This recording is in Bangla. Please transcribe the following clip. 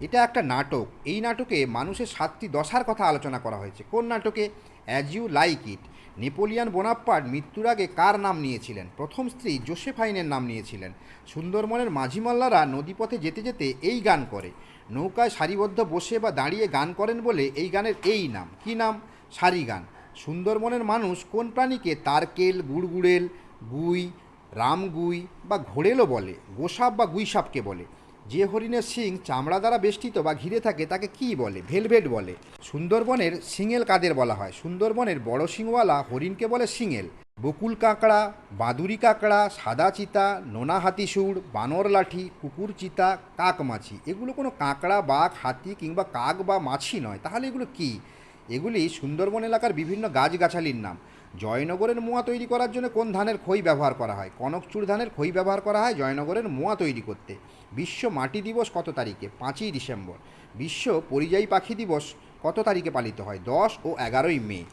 এটা একটা নাটক। এই নাটকে মানুষের সাতটি দশার কথা আলোচনা করা হয়েছে। কোন নাটকে? As you like it Napoleon Bonaparte মৃত্যুর আগে কার নাম নিয়েছিলেন? প্রথম স্ত্রী জোসেফাইনের নাম নিয়েছিলেন। সুন্দরবনের মাঝিমাল্লারা নদীপথে যেতে যেতে এই গান করে। নৌকায় সারিবদ্ধ বসে বা দাঁড়িয়ে গান করেন বলে এই গানের এই নাম। কি নাম? সারি গান। সুন্দরবনের মানুষ কোন প্রাণীকে তারকেল, গুড়গুড়েল, গুই, রামগুই বা ঘোড়েলও বলে? গোসাপ বা গুইসাপকে বলে। যে হরিণের শিং চামড়া দ্বারা বেষ্টিত বা ঘিরে থাকে, তাকে কি বলে? ভেলভেট বলে। সুন্দরবনের সিঙেল কাদের বলা হয়? সুন্দরবনের বড় শিংওয়ালা হরিণকে বলে সিঙেল বকুল কাঁকড়া, বাদুরি কাঁকড়া, সাদা চিতা নোনা হাতিসুর বানর লাঠি, কুকুর চিতা, কাক মাছি। এগুলো কোনো কাঁকড়া, বাঘ, হাতি কিংবা কাক বা মাছি নয়। তাহলে এগুলো কি? এগুলি সুন্দরবন এলাকার বিভিন্ন গাছগাছালির নাম। জয়নগরের মোয়া তৈরি করার জন্য কোন ধানের খই ব্যবহার করা হয়? কনকচুর ধানের খই ব্যবহার করা হয় জয়নগরের মোয়া তৈরি করতে। বিশ্ব মাটি দিবস কত তারিখে? পাঁচই ডিসেম্বর। বিশ্ব পরিযায়ী পাখি দিবস কত তারিখে পালিত হয়? দশ ও এগারোই মে।